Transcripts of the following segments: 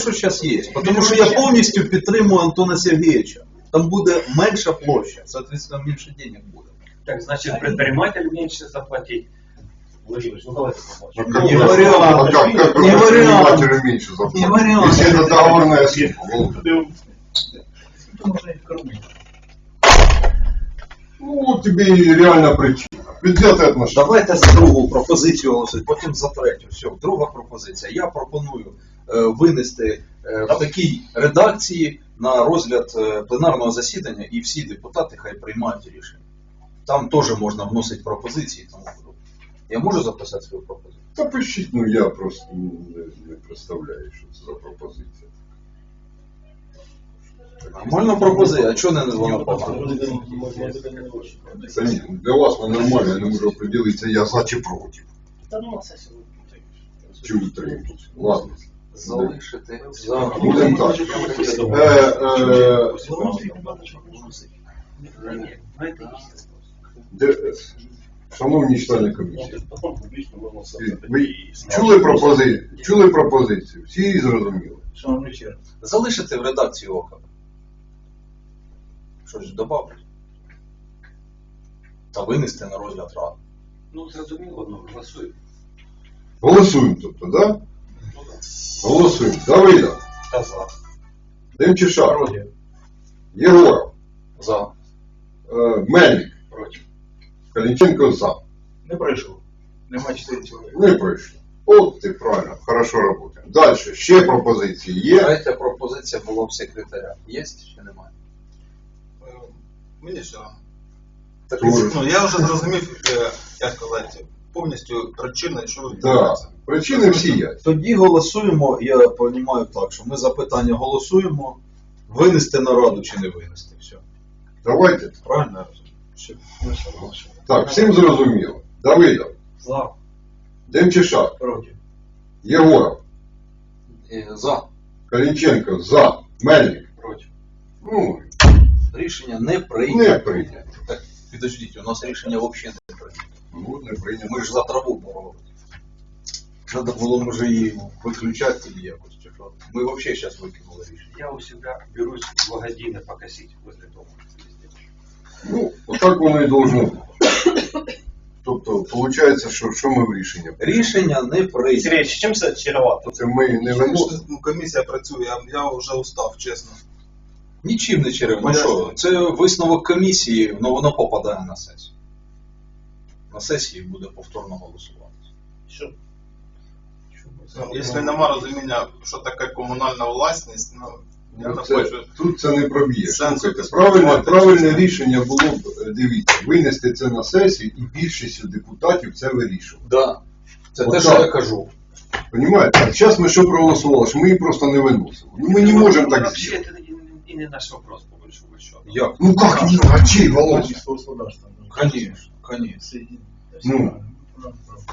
що зараз є. Тому що я повністю підтримую Антона Сергійовича. Там буде менша площа, соответственно, менше денег буде. Так, значит, предприниматель меньше заплатить. Владимир, ну давайте Ну, как Не как, как Не предпринимателю меньше заплатить? Не вариант. Если это договорная. Володя. Ну, тебе и реально причина. Предвзятое отношение. Давайте за другу пропозицію потім за третю. Все, друга пропозиція. Я пропоную винести е, в такій редакції на розгляд е, пленарного засідання і всі депутати хай приймають рішення. Там теж можна вносити пропозиції. Тому я можу записати свою пропозицію? Та пишіть, ну я просто ну, не, не представляю, що це за пропозиція. Нормальна пропозиція, а чого не вона погана? Та ні, для вас вона нормально, я не можу определитися, я за чи проти. Да ну, на сессию. Чи утримуюсь. Ладно. Залишити за. Будемо так. Е, е, де, шановні члени комісії, ви чули пропозицію? Чули пропозицію? Всі її зрозуміли? Шановний черг. Залишити в редакції ОКА. Щось додати. Та винести на розгляд ради. Ну, зрозуміло, ну, голосуй. Голосуємо, тобто? Ну, да. Голосуємо. Давида, Та за. Демчишар, Єгоров, За. е, Мельник, Против. Калінченко за. Не пройшов. Нема чотири чоловіка. Не пройшло. От ти правильно, хорошо працюємо. Далі, ще пропозиції є. Третя пропозиція була в секретаря. Є чи немає? Е, Мені все. Так, Дуже. Ну, я вже зрозумів, е, як сказати, повністю причини, що відбувається. причини всі є. Тоді голосуємо, я розумію так, що ми за питання голосуємо, винести на раду чи не винести. Все. Давайте. Правильно я розумію? Все. Так, всім зрозуміло. Давида, За. Демчишар, Против. Єгоров, Е, За. Калінченко за. Мельник. Против. Ну, Рішення не прийнято. не прийнято. Так, підождіть, у нас рішення взагалі не прийнято. Ми ж за траву боролися. Треба було, може, її виключати якось. Чи що. Ми взагалі зараз викинули рішення. Я у себя берусь благодійно покосить возле дома. Ну, отак воно і должно бути. Тобто, виходить, що, що ми в рішення? Рішення не прийнято. Сергеевич, чем це чревато? Це ми не виносимо. Ну, комісія працює, я, я вже устав, чесно. Нічим не черев. Ну що, це висновок комісії, але воно попадає на сесію. На сесії буде повторно голосувати. Що? Ну, якщо нема розуміння, що таке комунальна власність, ну, я Ну, не це, хочу. тут це не це правильне, правильне рішення було б, е, дивіться, винести це на сесію і більшістю депутатів це вирішували. Да. Це От те, так. що я кажу. Понимаете? А зараз ми що проголосували, що ми її просто не виносимо. Ну ми не можемо так зробити. это и, не наш вопрос, по большому счету. Як? Ну як ні, а чий, Володя? Конечно, конечно. Ну,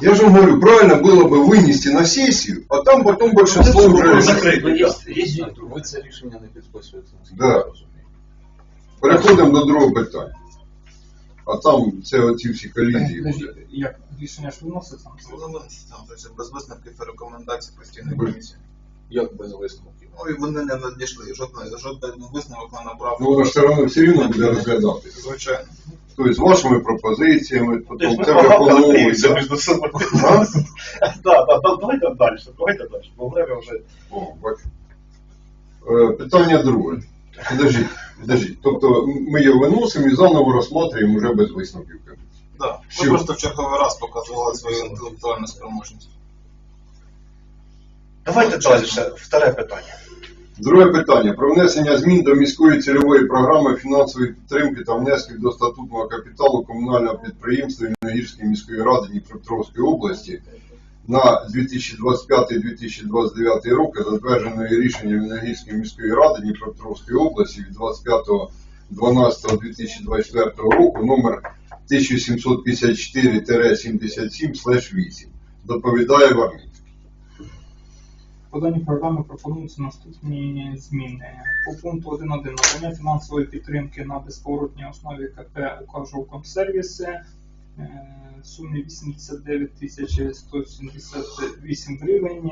я же вам говорю, правильно было бы вынести на сессию, а там потом большинство Ну, уже вопрос решит. закрыть. Ну, есть, есть на Ви це рішення не підписуєте. наскільки Да. я розумію. Переходимо до другого питання. А там це оці всі колізії буде. Як рішення ж виноситься? Ну, ну, там, тобто, без висновків і рекомендацій постійної Ви- комісії. Як без висновків? Ну і вони не надійшли. Жодний, жодний висновок не набрав. Ну воно ж все одно все рівно буде розглядати. Звичайно. Тобто з вашими пропозиціями, потім це враховується. А? Да, да, да, давайте дальше, давайте дальше. Бо время уже... О, бачу. Е, Питання друге. Подождіть, подождіть. Тобто ми її виносимо і заново розглядаємо вже без висновків. Да. Що? Ми просто в черговий раз показували свою інтелектуальну спроможність. Давайте дальше, вторе питання. Друге питання про внесення змін до міської цільової програми фінансової підтримки та внесків до статутного капіталу комунального підприємства Віногірської міської ради Дніпропетровської області на 2025-2029 роки, затвердженої рішенням Віногірської міської ради Дніпропетровської області від 25.12.2024 року номер 1754-77-8. Доповідає Варніцький. По даній програмі пропонуються наступні зміни. По пункту 1.1 надання фінансової підтримки на безповоротній основі КП «УК Жовкомсервіси». е, в сумі 89 178 гривень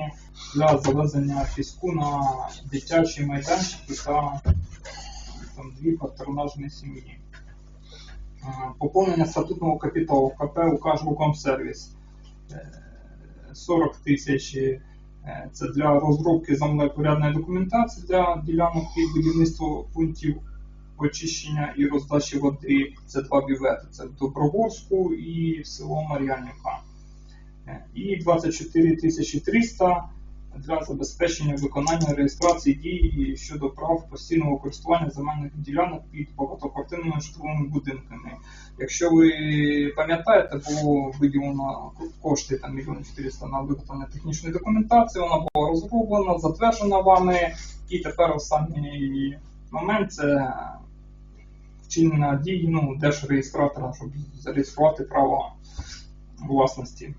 для завезення піску на дитячі майданчики та там, дві патронажні сім'ї. Е, Поповнення статутного капіталу КП УК «Жовкомсервіс». Е, 40 тисяч це для розробки замлепорядної документації для ділянок і будівництво пунктів очищення і роздачі води. Це два бювети. Це в Доброгорську і село Мар'янівка. Е, І 24 тисячі 300 для забезпечення виконання реєстрації дій щодо прав постійного користування земельних ділянок під багатоквартирними житловими будинками. Якщо ви пам'ятаєте, було виділено кошти там мільйон 400 на виготовлення технічної документації, вона була розроблена, затверджена вами, і тепер останній момент це вчинення дій ну, держреєстратора, щоб зареєструвати право власності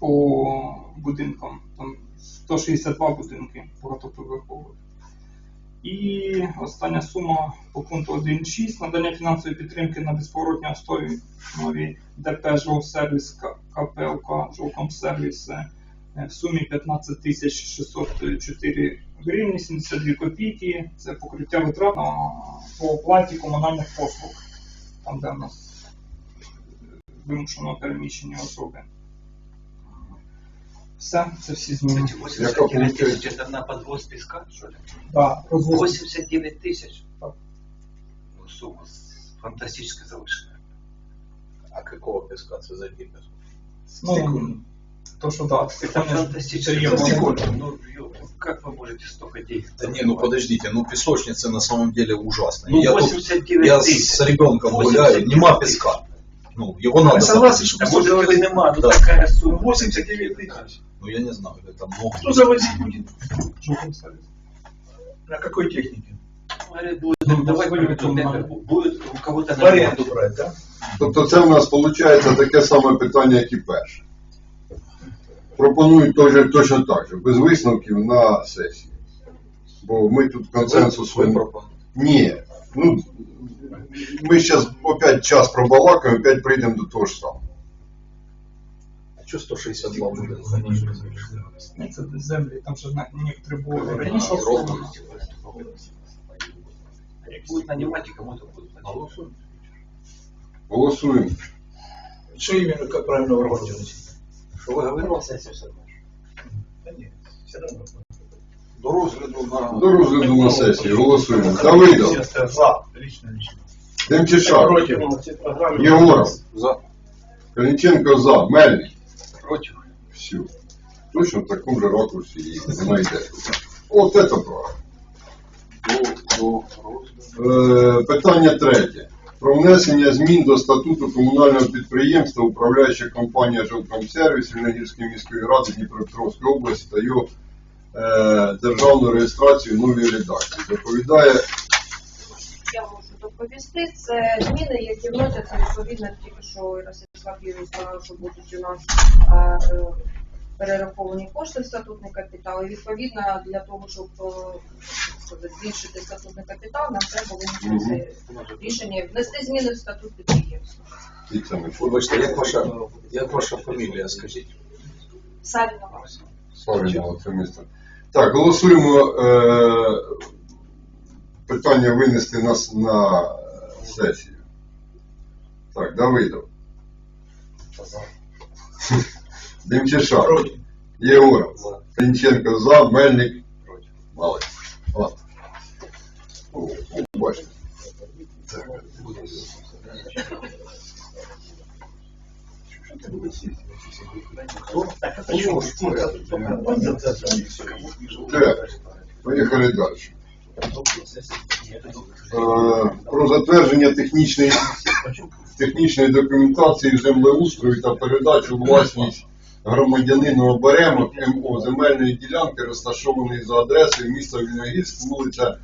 по будинкам. Там 162 будинки багатоповерхових. І остання сума по пункту 1.6 надання фінансової підтримки на безповоротній основі ДП «Жовсервіс» КПЛК «Жовкомсервіс» е, в сумі 15 тисяч 604 гривні 72 копійки. Це покриття витрат по оплаті комунальних послуг, там де в нас е, вимушено переміщені особи. Все, це всі зміни. Кстати, Яка 89 получається? тысяч это на подвоз песка, что ли? Да, розвозки. 89 тысяч. Так. Ну, сумма с- фантастически завышенная. А какого песка це за який песок? Ну, то, що да, Это Степан фантастически Сергей завышенная. Ну, ё, как вы можете столько денег? Да не, ну подождите, ну песочница на самом деле ужасная. Ну, я тут, 89 я тысяч. с ребенком 89 гуляю, нема тысяч. песка. Ну, его надо. Я согласен, заплатить. что Да может делать быть нема, ну Да. такая сумма. 89 тысяч. Ну, я не знаю, это много. Кто завозить будет? На какой технике? Говорят, будет Ну, давать, будет, у кого-то В аренду брать, да? Тобто це в нас виходить таке саме питання, як і перше. Пропонують теж, точно так же, без висновків на сесії. Бо ми тут консенсус. ви пропонуєте. Ні. Ну, ми зараз опять час пробалакаємо, опять прийдемо до того ж самого. Что 162 будет? Ні, це землі, там же на некоторі були раніше А, оформлені. Будет нанимать и кому-то будет нанимать. Голосуємо. Что именно, как правильно выработать? Что вы говорите? Да нет, все равно. До розгляду на... До розгляду на сесії. Голосуємо. Давидов, За. Лично, лично. Демчишак, Против. Єгоров, За. Калінченко за, Мельник. Против. Все. Точно в такому же ракурсі її знайде. От це розгляду. Е, питання третє. Про внесення змін до статуту комунального підприємства управляюча компанія «Жилкомсервіс» Рівногірської міської ради Дніпропетровської області та його е, державну реєстрацію в новій редакції. Доповідає Я можу доповісти. Це зміни, які вносяться відповідно тільки що Ростислав Юрій сказав, що будуть у нас е, е, перераховані кошти в статутний капітал. І відповідно для того, щоб е, сказати, збільшити статутний капітал, нам треба винести рішення внести зміни в статут підприємства. Вибачте, як ваша, як ваша фамілія, скажіть? Савінова. Славіна, це місто. Так, голосуємо е, питання винести нас на сесію. Так, Давидов. Демчишак. Против. Єгоров. Калінченко за, Мельник. Молодець. Ладно. О, о, бачите. Так. Так, это чего? Е, Про затвердження технічної, технічної документації землеустрою та передачу власність громадянину оберемок МО земельної ділянки, розташованої за адресою міста Вільногірськ, вулиця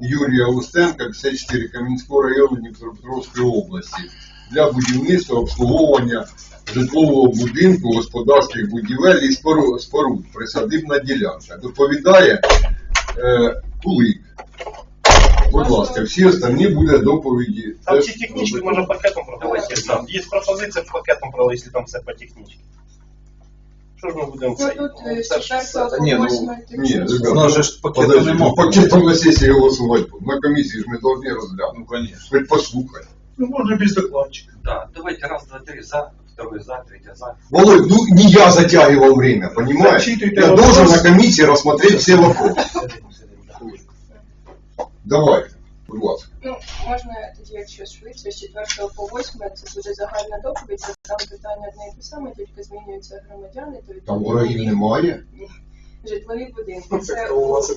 Юрія Устенка, 54 Кам'янського району Дніпропетровської області для будівництва обслуговування житлового будинку, господарських будівель і споруд, присадибна ділянка. Доповідає е, Кулик. Будь ласка, всі остальні буде доповіді. Там Теж ці технічки можна пакетом Давайте продавати. сам. Є пропозиція пакетом продати, якщо там все по технічці. Що ж ми будемо Ну це? тут е, з Це ж 4 Та ні, по ну, 8 Ні, технічно. У нас же ж пакету Подожди, нема. ну, пакетом на сесії голосувати. На комісії ж ми повинні розглянути. Ну, конечно. Хоч послухай. Ну, можно без докладчика. Да, давайте раз, два, три за, второй за, третий за. Володь, ну не я затягивал время, понимаешь? Зачитывайте Я вопрос. должен на комиссии рассмотреть все вопросы. Давай, будь ласка. Ну, можна тоді, якщо швидше, з 4 по 8, це буде загальна доповідь, бо там питання одне і те саме, тільки змінюються громадяни, то Там ворогів немає. житлові будинки. Це у вас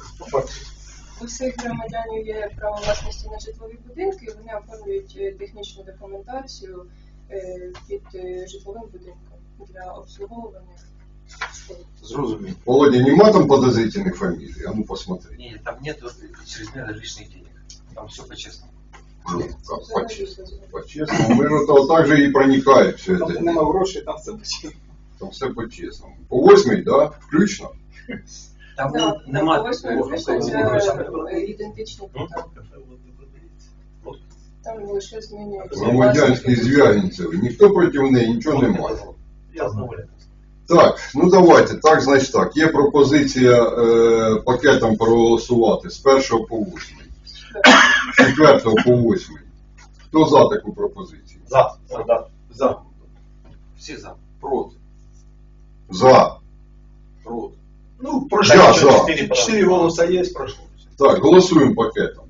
у всіх громадянів є право власності на житлові будинки, і вони оформлюють е, технічну документацію е, під е, житловим будинком для обслуговування. Зрозумів. Володя, нема там подозрительных фамилий? А ну посмотри. Не, там нет чрезмерно лишних денег. Там все по-честному. Нет, там Взагалі по-честному. дозволяє. По-честному. Мы же то так же и проникает все Там это. нема грошей, там все почти. Там все по-чесному. По восьмій, да? Включно? Там Да, не- нема... по восьмій О, включно це ну, е, ідентичні питання. Там лише змінюється. Громадянський звягінцев. Ніхто проти неї нічого не має. Я знову. Так, ну давайте, так, значить так. Є пропозиція е, пакетом проголосувати з 1 по 8. З 4 по 8. Хто за таку пропозицію? За, за. За. Все за. Проти. За. Проти. Ну, прошло. Я за. Четыре, четыре голоса есть, прошло. Так, голосуємо пакетом.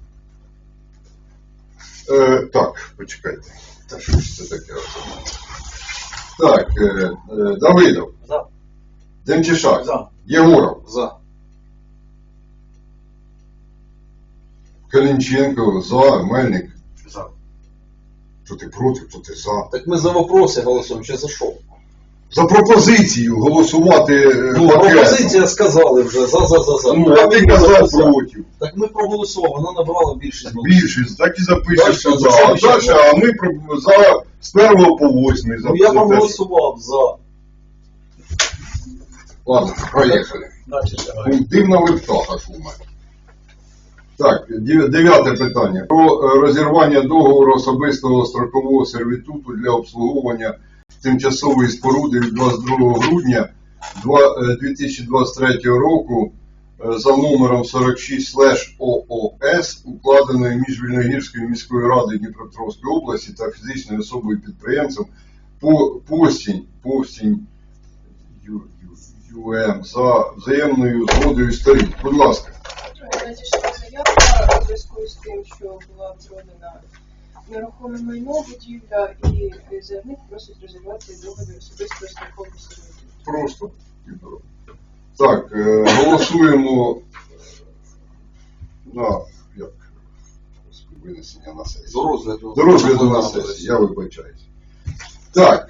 Е, так, почекайте. Та що ж це таке? Так, е, е, Давидов. За. Демчишак. За. Єгоров. За. Калінченко. За. Мельник. За. Що ти проти, то ти за. Так ми за вопроси голосуємо, чи за що? За пропозицію голосувати е, Ну, пакетом. пропозиція сказали вже, за, за, за, за. Ну, а ти казав проти. Так ми проголосували, вона набрала більшість голосів. Більшість, так і запишеш Дальше, сюди. а А далі, а ми про- за з першого по восьмий. За Ну я за те, проголосував за. Ладно, проїхали. Дальше давай. Ну, Дивна ви птаха, кума. Так, дев- дев'яте питання. Про е, розірвання договору особистого строкового сервітуту для обслуговування тимчасової споруди від 22 грудня два- е, 2023 року е, за номером 46 ООС, укладеної між Вільногірською міською радою Дніпропетровської області та фізичною особою підприємцем по постінь, постінь Ю- Ю- ЮМ за взаємною згодою сторін. Будь ласка. Надійшла заявка у зв'язку з тим, що була продана нерухоме майно, будівля, і заявник просить розірвати договір особистого страхового сервітуту. Просто. Так, е, голосуємо на як? Винесення на сесію. До розгляду. До розгляду на сесії, я вибачаюсь. Так.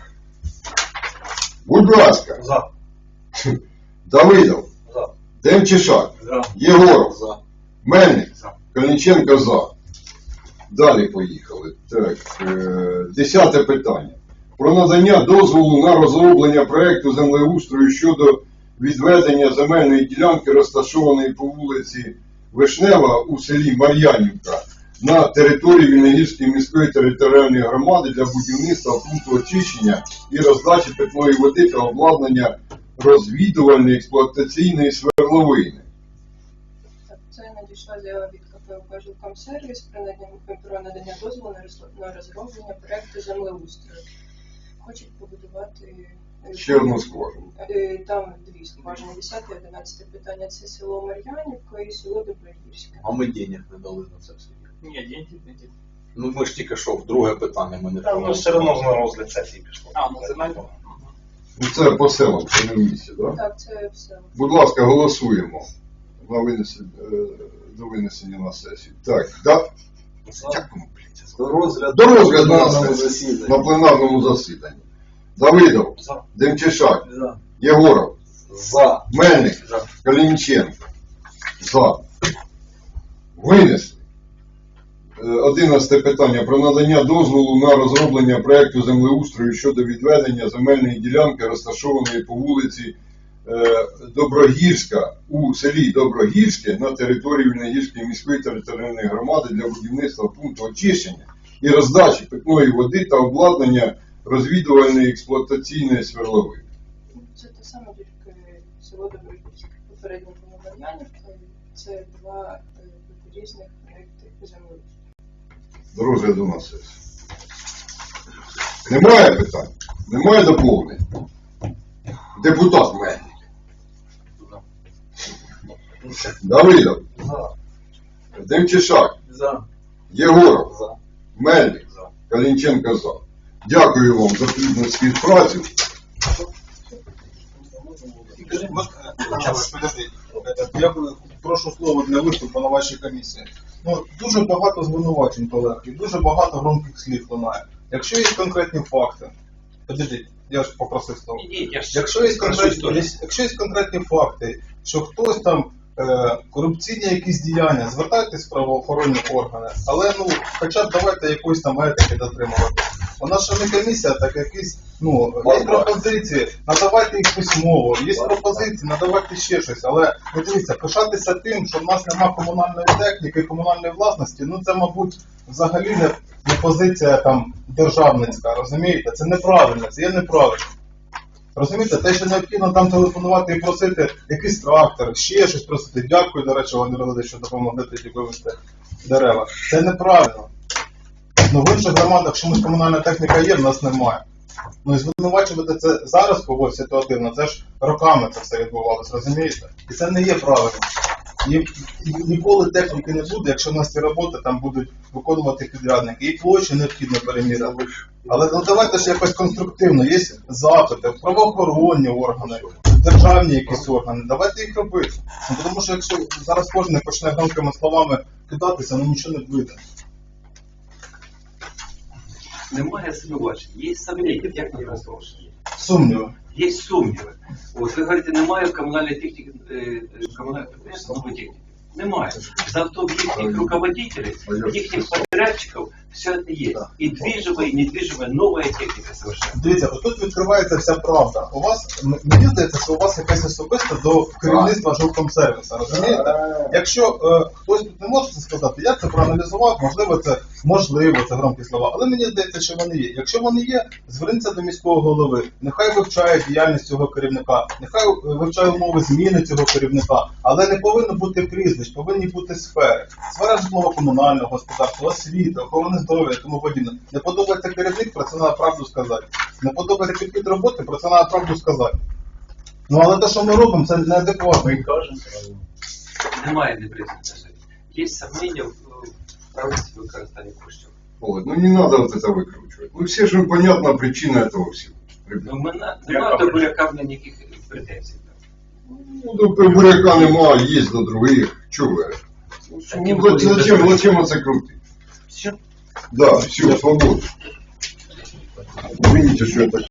Будь ласка, За. Давидов, За. Демчишак, За. Єгоров, За. Мельник, За. Калінченко за. Далі поїхали. Так, е, десяте питання. Про надання дозволу на розроблення проекту землеустрою щодо відведення земельної ділянки, розташованої по вулиці Вишнева у селі Мар'янівка на території Вільногірської міської територіальної громади для будівництва пункту очищення і роздачі питної води та обладнання розвідувальної експлуатаційної свердловини. Це надійшла заява КП «Укржилком сервіс про надання, про надання дозволу на роз- на розроблення проекту землеустрою. Хочуть побудувати е, Ще одну скважину. Е, Там дві скважини, 10 і 11 питання. Це село Мар'янівка і село Доброгірське. А ми денег не дали на це все. Ні, деньги, деньги. Ну ми ж тільки що в друге питання ми не Там ну, все одно на розгляд сесії пішло. А, ну земельно. Ну це по селам, це не в місті, так? Так, це все. Будь ласка, голосуємо на винесення, е, до винесення на сесію. Так, да? Дякую, блядь. До розгляду. До розгляду на пленарного сесії. засідання. На пленарному засіданні. Давидов, За. Демчишак, За. Єгоров, За. Мельник, За. Калінченко. За. Винесли. Е, Одинадцяте питання про надання дозволу на розроблення проекту землеустрою щодо відведення земельної ділянки, розташованої по вулиці Доброгірська у селі Доброгірське на території Вільногірської міської територіальної громади для будівництва пункту очищення і роздачі питної води та обладнання розвідувальної експлуатаційної свердловини. Це те саме, тільки село Доброгірське. Попередньо було Мар'янівка, це два е, різних проєкти землеустрою. до розгляду на сесію. Немає питань? Немає доповнень? Депутат Мельник. Давидов. Демчишак. За. Єгоров. За. Мельник. Калінченко за. Дякую вам за плідну співпрацю. Подождіть. Я б прошу слово для виступу на вашій комісії. Ну, дуже багато звинувачень колег і дуже багато громких слів лунає. Якщо є конкретні факти, подождіть, я ж попросив слово. Ідіть, я ж Якщо є конкретні, якщо є конкретні факти, що хтось там корупційні якісь діяння, звертайтесь в правоохоронні органи, але ну хоча б давайте якоїсь там етики дотримувати. У нас ще не комісія, так якісь, ну, є пропозиції, надавайте їх письмово, є пропозиції, надавайте ще щось. Але ну, дивіться, пишатися тим, що в нас немає комунальної техніки комунальної власності, ну це, мабуть, взагалі не, не позиція там державницька, розумієте? Це неправильно, це є неправильно. Розумієте, те, що необхідно там телефонувати і просити якийсь трактор, ще щось просити. Дякую, до речі, Володимир Володимирович, що допомогли тоді вивезти дерева. Це неправильно. Ну в інших громадах чомусь комунальна техніка є, в нас немає. Ну і звинувачувати це зараз когось ситуативно, це ж роками це все відбувалося, розумієте? І це не є правильно. Ні, ні- ніколи техніки не буде, якщо в нас ці роботи там будуть виконувати підрядники. І площі необхідно переміряти. Але ну давайте ж якось конструктивно. Є запити, правоохоронні органи, державні якісь органи. Давайте їх робити. Ну, тому що якщо зараз кожен почне громкими словами кидатися, ну нічого не вийде. Немає звинувачень, є сомнення, як не розголошення. Сумніви. Є сумніви. От ви говорите, немає комунальної техніки, е, е, комунальної підприємства нової техніки. Немає. Зато в їхніх руководителей, в їхніх подрядчиків все це є. І движимая, і недвижимая новая техніка совершенно. Дивіться, отут відкривається вся правда. У вас мені здається, що у вас якесь особисте до керівництва жилкомсервіса, розумієте? Якщо е, хтось тут не може це сказати, я це проаналізував, можливо, це можливо, це громкі слова, але мені здається, що вони є. Якщо вони є, зверніться до міського голови, нехай вивчає діяльність цього керівника, нехай е, вивчає умови зміни цього керівника, але не повинно бути прізвищ, повинні бути сфери. Сфера житлово-комунального господарства, освіти, охорони здоров'я тому подібне. Не подобається керівник, про це треба правду сказати. Не подобається підхід роботи, про це треба правду сказати. Ну але те, що ми робимо, це неадекватно. Немає непризвичайності. Є сомнення в в правильності використання коштів. Вот. Ну не надо вот это выкручивать. Ну все же понятна причина этого всего. ребят. Ну, мене немає до буряка в мене ніяких претензій. Ну, до буряка нема, есть до других. Чего вы? Таким Ну, зачем, зачем, зачем это крутить? Все. Да, все, свобода. Извините, что я так